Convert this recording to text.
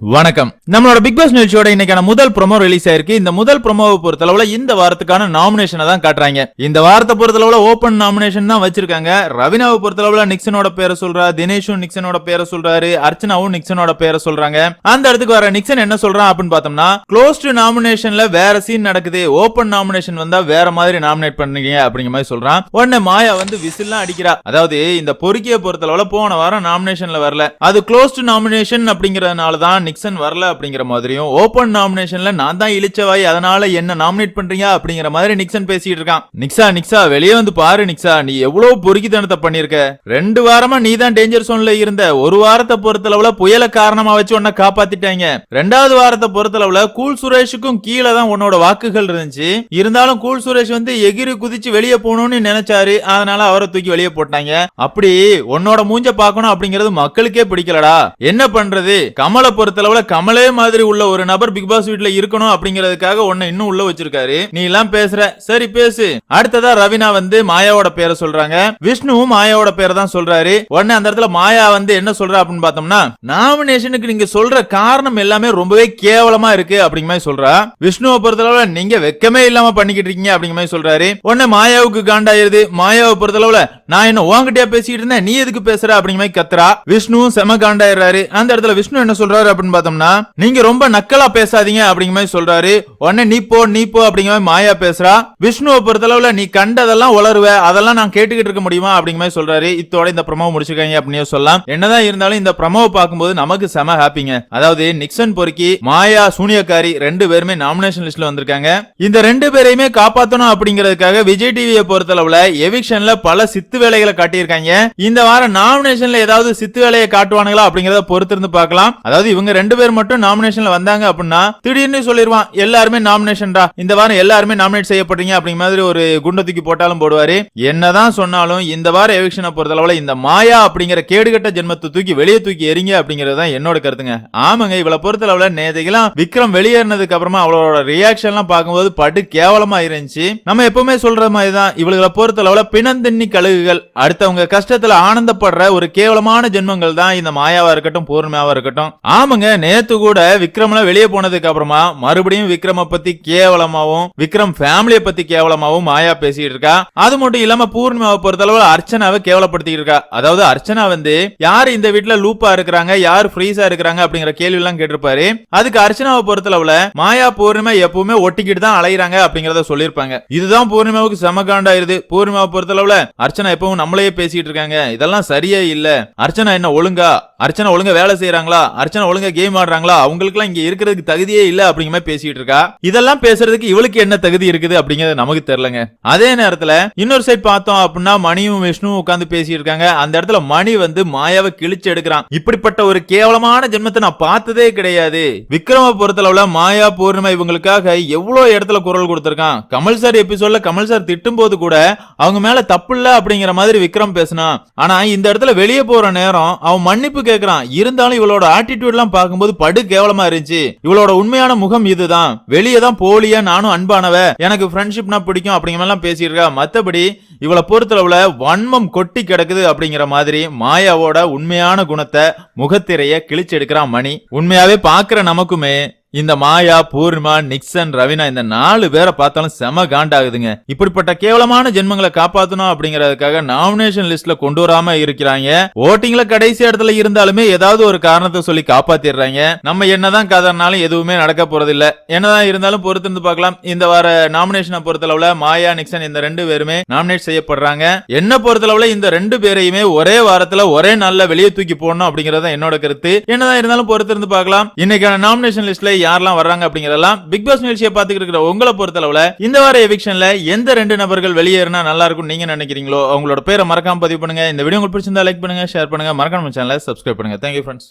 வணக்கம். நம்மளோட big pass நிகழ்ச்சியோட இன்னைக்கான முதல் ப்ரோமோ ரிலீஸ் ஆயிருக்கு. இந்த முதல் ப்ரோமோவை பொறுத்தளவுல இந்த வாரத்துக்கான நாமினேஷனை தான் காட்டுறாங்க. இந்த வாரத்தை பொறுத்தளவுல ஓபன் நாமினேஷன் தான் வச்சிருக்காங்க. ரவினாவை பொறுத்தளவுல நிக்சனோட பேரை சொல்றா தினேஷும் நிக்சனோட பேரை சொல்றாரு அர்ச்சனாவும் நிக்சனோட பேரை சொல்றாங்க. அந்த இடத்துக்கு வர நிக்சன் என்ன சொல்றான் அப்படின்னு பார்த்தோம்னா க்ளோஸ்ட் நாமினேஷன்ல வேற சீன் நடக்குது. ஓபன் நாமினேஷன் வந்தா வேற மாதிரி நாமினேட் பண்ணுங்க அப்படிங்கிற மாதிரி சொல்றான். உடனே மாயா வந்து விசில்லாம் அடிக்கிறா. அதாவது இந்த பொறுக்கியை பொறுத்தளவுல போன வாரம் நாமினேஷன்ல வரல. அது க்ளோஸ்ட் நாமினேஷன் அப்படிங்கறதுனால தான் நிக்சன் வரல அப்படிங்கிற மாதிரியும் ஓபன் நாமினேஷன்ல நான் தான் இழிச்சவாய் அதனால என்ன நாமினேட் பண்றீங்க அப்படிங்கிற மாதிரி நிக்சன் பேசிட்டு இருக்கான். நிக்ஸா நிக்ஸா வெளியே வந்து பாரு நிக்ஸா நீ எவ்வளவு பொறுக்கித்தனத்தை பண்ணிருக்க? ரெண்டு வாரமா நீ தான் டேஞ்சர் சோன்ல இருந்த. ஒரு வாரத்தை பொறுத்தளவுல புயல காரணமா வச்சு உன்ன காப்பாத்திட்டாங்க. ரெண்டாவது வாரத்தை பொறுத்தளவுல கூல் சுரேஷுக்கும் கீழே தான் உன்னோட வாக்குகள் இருந்துச்சு. இருந்தாலும் கூல் சுரேஷ் வந்து எகிரி குதிச்சு வெளியே போகணும்னு நினைச்சாரு. அதனால அவரை தூக்கி வெளியே போட்டாங்க. அப்படி உன்னோட மூஞ்ச பாக்கணும் அப்படிங்கறது மக்களுக்கே பிடிக்கலடா. என்ன பண்றது? கமலை பொறுத்த பொறுத்தளவுல கமலே மாதிரி உள்ள ஒரு நபர் பிக் பாஸ் வீட்ல இருக்கணும் அப்படிங்கறதுக்காக உன்னை இன்னும் உள்ள வச்சிருக்காரு. நீ எல்லாம் பேசுற. சரி பேசு. அடுத்ததா ரவினா வந்து மாயாவோட பேரை சொல்றாங்க. விஷ்ணுவும் மாயாவோட பேரை தான் சொல்றாரு. உடனே அந்த இடத்துல மாயா வந்து என்ன சொல்றா அப்படின்னு பார்த்தோம்னா நாமினேஷனுக்கு நீங்க சொல்ற காரணம் எல்லாமே ரொம்பவே கேவலமா இருக்கு அப்படிங்கிற மாதிரி சொல்றா. விஷ்ணுவை பொறுத்தளவுல நீங்க வெக்கமே இல்லாம பண்ணிக்கிட்டு இருக்கீங்க அப்படிங்கிற மாதிரி சொல்றாரு. உடனே மாயாவுக்கு காண்டாயிருது. மாயாவை பொறுத்தளவுல நான் என்ன உங்ககிட்டயா பேசிட்டு இருந்தேன் நீ எதுக்கு பேசுற அப்படிங்கிற மாதிரி கத்துறா. விஷ்ணுவும் செம காண்டாயிடுறாரு. அந்த இடத்துல விஷ்ணு என்ன சொல்றாரு அப்படின்னு அப்படின்னு பார்த்தோம்னா நீங்க ரொம்ப நக்கலா பேசாதீங்க அப்படிங்கிற மாதிரி சொல்றாரு. உடனே நீ போ நீ போ அப்படிங்கிற மாதிரி மாயா பேசுறா. விஷ்ணுவை பொறுத்தளவுல நீ கண்டதெல்லாம் உளருவ. அதெல்லாம் நான் கேட்டுக்கிட்டு இருக்க முடியுமா அப்படிங்கிற மாதிரி சொல்றாரு. இத்தோட இந்த ப்ரமோ முடிச்சிருக்காங்க அப்படின்னு சொல்லலாம். என்னதான் இருந்தாலும் இந்த ப்ரமோவை பார்க்கும்போது நமக்கு செம ஹாப்பிங்க அதாவது நிக்சன் பொறுக்கி மாயா சூனியக்காரி ரெண்டு பேருமே நாமினேஷன் லிஸ்ட்ல வந்திருக்காங்க. இந்த ரெண்டு பேரையுமே காப்பாத்தணும் அப்படிங்கிறதுக்காக விஜய் டிவியை பொறுத்தளவுல எவிக்ஷன்ல பல சித்து வேலைகளை காட்டியிருக்காங்க. இந்த வாரம் நாமினேஷன்ல ஏதாவது சித்து வேலையை காட்டுவானுங்களா அப்படிங்கறத பொறுத்திருந்து பார்க்கலாம். அதாவது இவங்க ரெண்டு பேர் மட்டும் நாமினேஷன்ல வந்தாங்க அப்படின்னா திடீர்னு சொல்லிடுவான் எல்லாருமே நாமினேஷன்டா இந்த வாரம் எல்லாருமே நாமினேட் செய்யப்படுறீங்க அப்படிங்கிற மாதிரி ஒரு குண்டை தூக்கி போட்டாலும் போடுவாரு. என்னதான் சொன்னாலும் இந்த வாரம் எவிக்ஷனை பொறுத்தளவுல இந்த மாயா அப்படிங்கிற கேடுகட்ட ஜென்மத்தை தூக்கி வெளியே தூக்கி எறிங்க அப்படிங்கிறது தான் என்னோட கருத்துங்க. ஆமாங்க இவளை பொறுத்தளவுல நேதைக்கெல்லாம் விக்ரம் வெளியேறினதுக்கு அப்புறமா அவளோட ரியாக்ஷன் எல்லாம் பார்க்கும்போது படு கேவலமா இருந்துச்சு. நம்ம எப்பவுமே சொல்ற மாதிரி தான் இவளுகளை பொறுத்தளவுல பிணந்தண்ணி கழுகுகள். அடுத்தவங்க கஷ்டத்துல ஆனந்தப்படுற ஒரு கேவலமான ஜென்மங்கள் தான் இந்த மாயாவா இருக்கட்டும் பூர்ணிமாவா இருக்கட்டும். ஆமாங்க நேத்து கூட விக்ரம்ல வெளியே போனதுக்கு அப்புறமா மறுபடியும் விக்ரம பத்தி கேவலமாவும் விக்ரம் ஃபேமிலியை பத்தி கேவலமாவும் மாயா பேசிட்டு இருக்கா. அது மட்டும் இல்லாம பூர்ணிமாவை பொறுத்தளவு அர்ச்சனாவை கேவலப்படுத்திட்டு இருக்கா. அதாவது அர்ச்சனா வந்து யார் இந்த வீட்டுல லூப்பா இருக்கிறாங்க யார் ஃப்ரீஸா இருக்கிறாங்க அப்படிங்கிற கேள்வி எல்லாம் கேட்டிருப்பாரு. அதுக்கு அர்ச்சனாவை பொறுத்தளவுல மாயா பூர்ணிமா எப்பவுமே ஒட்டிக்கிட்டு தான் அலையிறாங்க அப்படிங்கறத சொல்லியிருப்பாங்க. இதுதான் பூர்ணிமாவுக்கு சமகாண்டாயிருது பூர்ணிமாவை பொறுத்தளவுல அர்ச்சனா எப்பவும் நம்மளையே பேசிட்டு இருக்காங்க. இதெல்லாம் சரியே இல்ல. அர்ச்சனா என்ன ஒழுங்கா? அர்ச்சனா ஒழுங்கா வேலை செய்யறாங்களா அர்ச்சனா ஒழுங்கா கேம் ஆடுறாங்களா? அவங்களுக்குலாம் இங்க இருக்கிறதுக்கு தகுதியே இல்ல அப்படிங்கிற மாதிரி பேசிட்டு இருக்கா? இதெல்லாம் பேசுறதுக்கு இவளுக்கு என்ன தகுதி இருக்குது அப்படிங்கறது நமக்கு தெரியலங்க. அதே நேரத்துல இன்னொரு சைட் பார்த்தோம் அப்படின்னா மணியும் விஷ்ணுவும் உட்கார்ந்து பேசிட்டு இருக்காங்க. அந்த இடத்துல மணி வந்து மாயாவை கிழிச்சு எடுக்கிறான். இப்படிப்பட்ட ஒரு கேவலமான ஜென்மத்தை நான் பார்த்ததே கிடையாது. விக்ரம பொறுத்தளவுல மாயா பூர்ணிமா இவங்களுக்காக எவ்வளவு இடத்துல குரல் கொடுத்திருக்கான். கமல் சார் எபிசோட்ல கமல் சார் திட்டும் போது கூட அவங்க மேல தப்பு இல்ல அப்படிங்கிற மாதிரி விக்ரம் பேசினான். ஆனா இந்த இடத்துல வெளியே போற நேரம் அவன் மன்னிப்பு கேக்குறான். இருந்தாலும் இவளோட ஆட்டிடியூட் எல்லாம் பார்க்கும்போது படு கேவலமா இருந்துச்சு. இவளோட உண்மையான முகம் இதுதான். வெளியே தான் போலியா நானும் அன்பானவ எனக்கு ஃப்ரெண்ட்ஷிப்னா பிடிக்கும் அப்படிங்கிற மாதிரி எல்லாம் பேசியிருக்கா. மத்தபடி இவளை பொறுத்தளவுல வன்மம் கொட்டி கிடக்குது அப்படிங்கிற மாதிரி மாயாவோட உண்மையான குணத்தை முகத்திரைய கிழிச்சு எடுக்கிறான் மணி. உண்மையாவே பாக்குற நமக்குமே இந்த மாயா பூர்ணிமா நிக்சன் ரவினா இந்த நாலு பேரை பார்த்தாலும் செம காண்டாகுதுங்க. இப்படிப்பட்ட கேவலமான ஜென்மங்களை காப்பாத்தணும் அப்படிங்கறதுக்காக நாமினேஷன் லிஸ்ட்ல கொண்டு வராம இருக்கிறாங்க. ஓட்டிங்ல கடைசி இடத்துல இருந்தாலுமே ஏதாவது ஒரு காரணத்தை சொல்லி காப்பாத்திடுறாங்க. நம்ம என்னதான் கதறினாலும் எதுவுமே நடக்க போறது இல்ல என்னதான் இருந்தாலும் பொறுத்திருந்து பார்க்கலாம். இந்த வார நாமினேஷனை பொறுத்தளவுல மாயா நிக்சன் இந்த ரெண்டு பேருமே நாமினேட் செய்யப்படுறாங்க. என்ன பொறுத்தளவுல இந்த ரெண்டு பேரையுமே ஒரே வாரத்துல ஒரே நாள்ல வெளியே தூக்கி போடணும் அப்படிங்கறத என்னோட கருத்து. என்னதான் இருந்தாலும் பொறுத்திருந்து பார்க்கலாம். இன்னைக்கான நாமினேஷன் லிஸ்ட்ல யாரெல்லாம் வர்றாங்க அப்படிங்கறதெல்லாம் பிக் பாஸ் நிகழ்ச்சியை பார்த்துக்கிட்டு இருக்கிற உங்களை பொறுத்தளவுல இந்த வார எவிக்ஷன்ல எந்த ரெண்டு நபர்கள் வெளியேறினா நல்லா இருக்கும் நீங்க நினைக்கிறீங்களோ அவங்களோட பேரை மறக்காம பதிவு பண்ணுங்க. இந்த வீடியோ உங்களுக்கு பிடிச்சிருந்தா லைக் பண்ணுங்க ஷேர் பண்ணுங்க. மறக்காம சேனலை சப்ஸ்கிரைப் பண்ணுங்க. Thank you friends